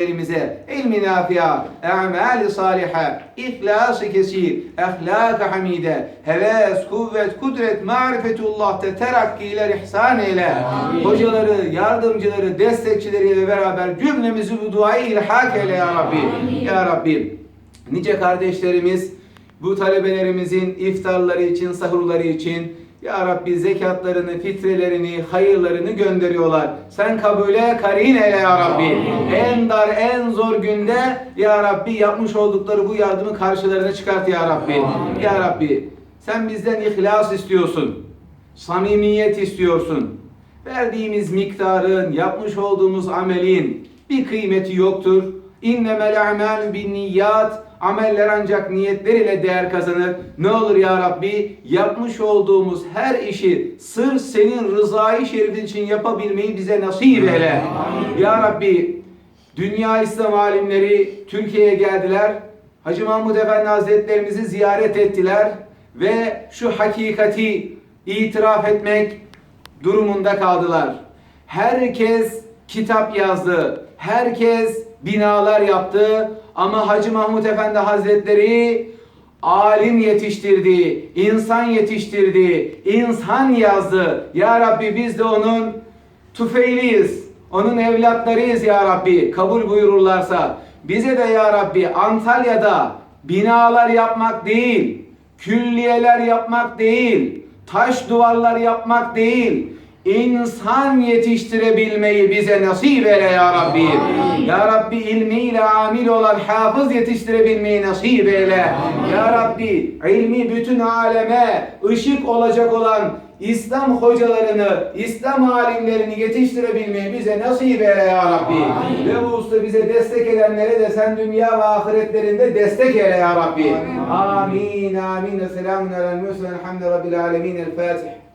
elimize ilmi nafi'a, e'mali saliha, ihlası kesir, ahlak-ı hamide, heves, kuvvet, kudret, marifetullah'ta terakkiler ihsan eyle. Hocaları, yardımcıları, destekçileriyle beraber cümlemizi bu duayı ilhak eyle ya Rabbi. Ya Rabbi, nice kardeşlerimiz bu talebelerimizin iftarları için, sahurları için ya Rabbi zekatlarını, fitrelerini, hayırlarını gönderiyorlar. Sen kabule karin eyle ya Rabbi. En dar, en zor günde ya Rabbi yapmış oldukları bu yardımı karşılarına çıkart ya Rabbi. Ya Rabbi sen bizden ihlas istiyorsun. Samimiyet istiyorsun. Verdiğimiz miktarın, yapmış olduğumuz amelin bir kıymeti yoktur. İnnemel a'malu bin niyyat. Ameller ancak niyetler ile değer kazanır. Ne olur ya Rabbi yapmış olduğumuz her işi sırf senin rızayı şerifin için yapabilmeyi bize nasip eyle. Ya Rabbi dünya İslam alimleri Türkiye'ye geldiler. Hacı Mahmud Efendi Hazretlerimizi ziyaret ettiler ve şu hakikati itiraf etmek durumunda kaldılar. Herkes kitap yazdı. Herkes binalar yaptı. Ama Hacı Mahmut Efendi Hazretleri alim yetiştirdi, insan yetiştirdi, insan yazdı. Ya Rabbi biz de onun tüfeğliyiz. Onun evlatlarıyız ya Rabbi. Kabul buyururlarsa. Bize de ya Rabbi Antalya'da binalar yapmak değil, külliyeler yapmak değil, taş duvarlar yapmak değil, insan yetiştirebilmeyi bize nasip eyle ya Rabbi. Ya Rabbi ilmiyle amil olan hafız yetiştirebilmeyi nasip eyle. Ya Rabbi ilmi bütün aleme ışık olacak olan İslam hocalarını, İslam alimlerini yetiştirebilmeyi bize nasip eyle ya Rabbi. Ve bu usta bize destek edenlere de sen dünya ve ahiretlerinde destek eyle ya Rabbi. Amin. Amin. Selamun aleyhi ve sellem. Rabbil alemin. El Fatiha.